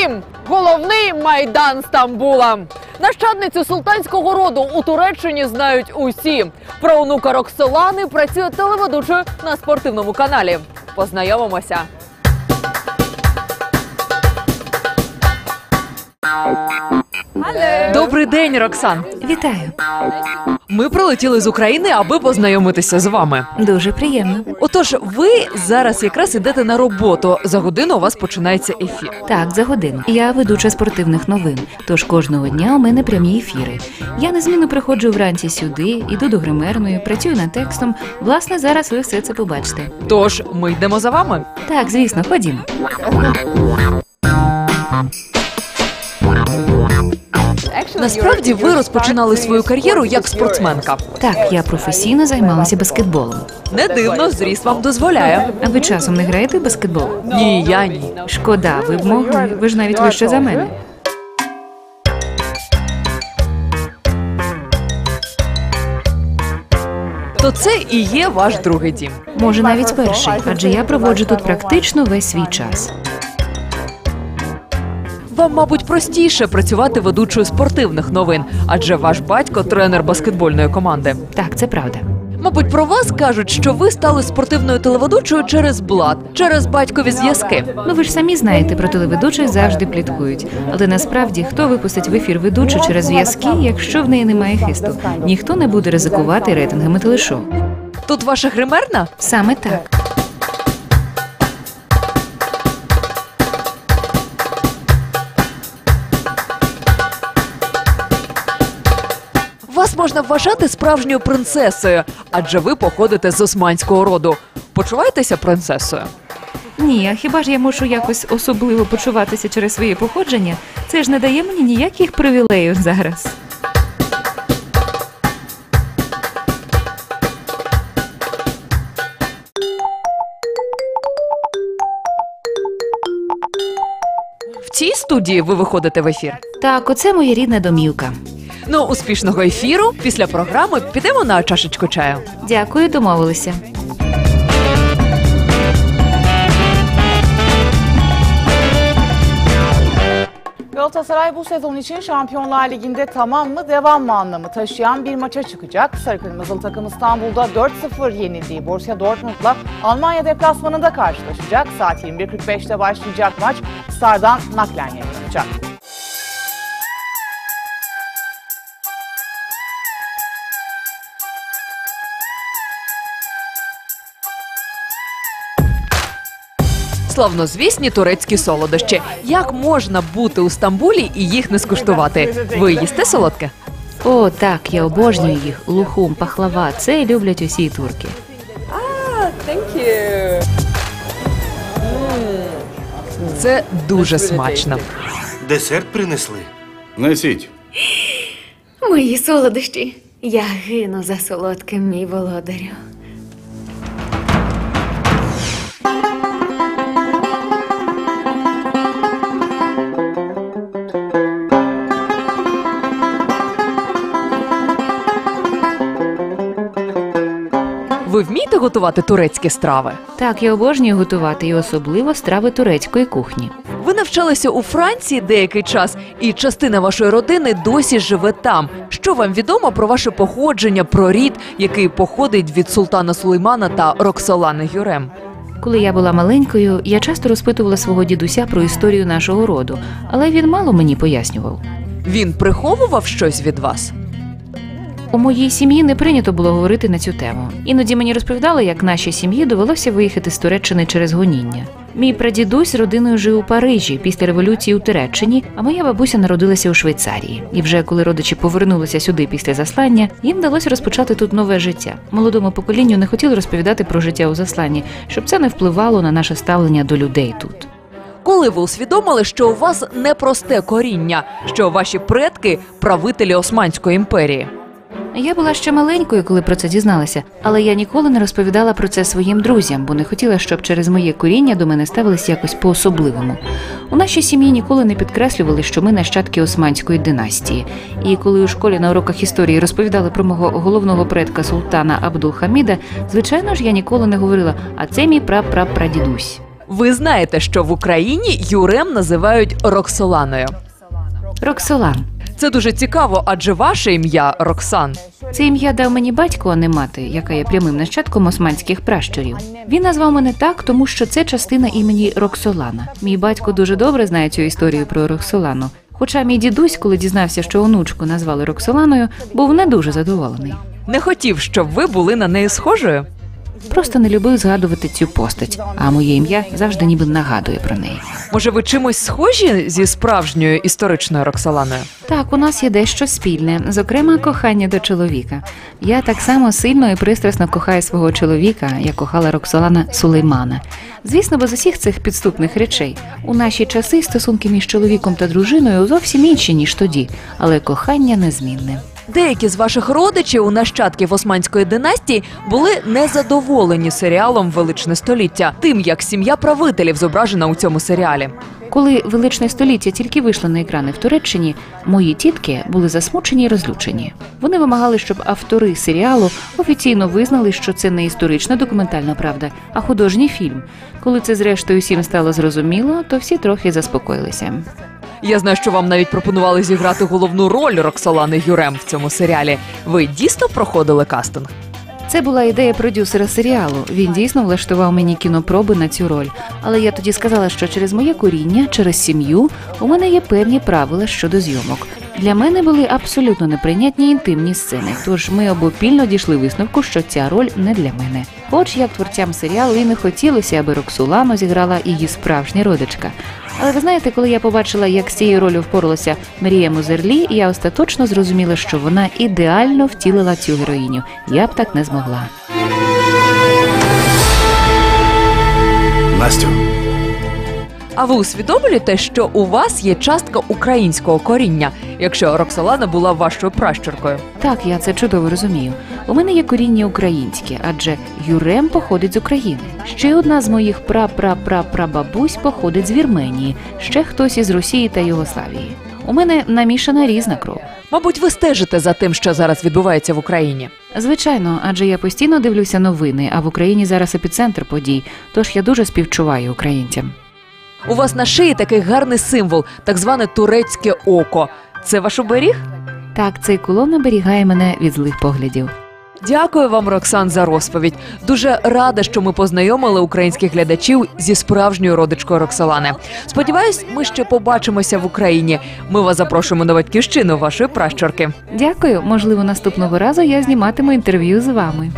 дім головний майдан Стамбула. Нащадницю султанського роду у Туреччині знають усі. Про онука Роксолани працює телеведучою на спортивному каналі. Познайомимося. Добрий день, Роксан. Вітаю, Ми прилетіли з України, аби познайомитися з вами. дуже приємно. Отож, ви зараз якраз ідете на роботу. За годину у вас починається ефір. Так, за годину. Я ведуча спортивних новин. Тож кожного дня у мене прямі ефіри. Я незмінно приходжу вранці сюди, іду до гримерної, працюю над текстом. Власне, зараз ви все це побачите. Тож ми йдемо за вами. Так, звісно, ходімо. Насправді ви розпочинали свою кар'єру як спортсменка. Так, я професійно займалася баскетболом. Не дивно, зріст вам дозволяє. А ви часом не граєте в баскетбол? Ні, я ні. Шкода, ви б могли. Ви ж навіть вище за мене. То це і є ваш другий дім. Може, навіть перший, адже я проводжу тут практично весь свій час. Вам, мабуть, простіше працювати ведучою спортивних новин, адже ваш батько тренер баскетбольної команди. Так, це правда. Мабуть, про вас кажуть, що ви стали спортивною телеведучою через блат, через батькові зв'язки. Ну ви ж самі знаєте, про телеведучих завжди пліткують. Але насправді хто випустить в ефір ведучу через зв'язки, якщо в неї немає хисту? Ніхто не буде ризикувати рейтингами телешоу. Тут ваша гримерна? Саме так. Можна вважати справжньою принцесою, адже ви походите з османського роду. Почуваєтеся принцесою? Ні, а хіба ж я мушу якось особливо почуватися через своє походження? Це ж не дає мені ніяких привілеїв зараз. В цій студії ви виходите в ефір. Так, оце моя рідна домівка. Ну, успішного ефіру. Після програми підемо на чашечку чаю. Дякую, домовилися. Galatasaray bu sezon için Şampiyonlar Ligi'nde tamam mı devam mı anlamı taşıyan bir maça çıkacak. Sarı Kırmızılı takım İstanbul'da 4-0 yenildiği Borussia Dortmund'la Almanya deplasmanında karşılaşacak. Saat 21.45'te başlayacak maç Star'dan naklen yayınlanacak. Славнозвісні турецькі солодощі. Як можна бути у Стамбулі і їх не скуштувати? Ви їсте солодке? О, так, я обожнюю їх. Лухум, пахлава. Це люблять усі турки. А, Це дуже смачно. Десерт принесли. Несіть. Мої солодощі. Я гину за солодким, мій володарю. Ви вмієте готувати турецькі страви? Так, я обожнюю готувати і особливо страви турецької кухні. Ви навчалися у Франції деякий час, і частина вашої родини досі живе там. Що вам відомо про ваше походження, про рід, який походить від султана Сулеймана та Роксолани Гюрем? Коли я була маленькою, я часто розпитувала свого дідуся про історію нашого роду, але він мало мені пояснював. Він приховував щось від вас? У моїй сім'ї не прийнято було говорити на цю тему. Іноді мені розповідали, як нашій сім'ї довелося виїхати з Туреччини через гоніння. Мій прадідусь родиною жив у Парижі після революції у Туреччині, а моя бабуся народилася у Швейцарії. І вже коли родичі повернулися сюди після заслання, їм вдалося розпочати тут нове життя. Молодому поколінню не хотіли розповідати про життя у засланні, щоб це не впливало на наше ставлення до людей тут. Коли ви усвідомили, що у вас непросте коріння, що ваші предки правителі Османської імперії? Я була ще маленькою, коли про це дізналася, але я ніколи не розповідала про це своїм друзям, бо не хотіла, щоб через моє коріння до мене ставились якось по-особливому. У нашій сім'ї ніколи не підкреслювали, що ми нащадки османської династії. І коли у школі на уроках історії розповідали про мого головного предка султана Абдул-Хаміда, звичайно ж, я ніколи не говорила, а це мій прапрапрадідусь. Ви знаєте, що в Україні Юрем називають Роксоланою. Роксолан. Це дуже цікаво, адже ваше ім'я Роксан. Це ім'я дав мені батько, а не мати, яка є прямим нащадком османських пращурів. Він назвав мене так, тому що це частина імені Роксолана. Мій батько дуже добре знає цю історію про Роксолану. Хоча мій дідусь, коли дізнався, що онучку назвали Роксоланою, був не дуже задоволений. Не хотів, щоб ви були на неї схожою. Просто не любив згадувати цю постать, а моє ім'я завжди ніби нагадує про неї. Може, ви чимось схожі зі справжньою історичною Роксоланою? Так, у нас є дещо спільне, зокрема, кохання до чоловіка. Я так само сильно і пристрасно кохаю свого чоловіка, як кохала Роксолана Сулеймана. Звісно, без усіх цих підступних речей. У наші часи стосунки між чоловіком та дружиною зовсім інші, ніж тоді, але кохання незмінне. Деякі з ваших родичів, нащадків османської династії, були незадоволені серіалом Величне століття, тим як сім'я правителів зображена у цьому серіалі. Коли величне століття тільки вийшло на екрани в Туреччині, мої тітки були засмучені і розлючені. Вони вимагали, щоб автори серіалу офіційно визнали, що це не історична документальна правда, а художній фільм. Коли це зрештою всім стало зрозуміло, то всі трохи заспокоїлися. Я знаю, що вам навіть пропонували зіграти головну роль Роксолани Юрем в цьому серіалі. Ви дійсно проходили кастинг? Це була ідея продюсера серіалу. Він дійсно влаштував мені кінопроби на цю роль. Але я тоді сказала, що через моє коріння, через сім'ю, у мене є певні правила щодо зйомок. Для мене були абсолютно неприйнятні інтимні сцени. Тож ми обопільно дійшли висновку, що ця роль не для мене. Хоч як творцям серіалу і не хотілося, аби Роксулану зіграла її справжня родичка. Але ви знаєте, коли я побачила, як з цією ролью впоралася Марія Музерлі, я остаточно зрозуміла, що вона ідеально втілила цю героїню. Я б так не змогла. Настю, А ви усвідомлюєте, що у вас є частка українського коріння, якщо Роксолана була вашою пращуркою? Так, я це чудово розумію. У мене є коріння українське, адже Юрем походить з України. Ще одна з моїх пра-пра-пра-прабабусь походить з Вірменії, ще хтось із Росії та Югославії. У мене намішана різна кров. Мабуть, ви стежите за тим, що зараз відбувається в Україні. Звичайно, адже я постійно дивлюся новини, а в Україні зараз епіцентр подій, тож я дуже співчуваю українцям. У вас на шиї такий гарний символ, так зване турецьке око. Це ваш оберіг? Так, цей кулон оберігає мене від злих поглядів. Дякую вам, Роксан, за розповідь. Дуже рада, що ми познайомили українських глядачів зі справжньою родичкою Роксолани. Сподіваюсь, ми ще побачимося в Україні. Ми вас запрошуємо на батьківщину вашої пращурки. Дякую. Можливо, наступного разу я зніматиму інтерв'ю з вами.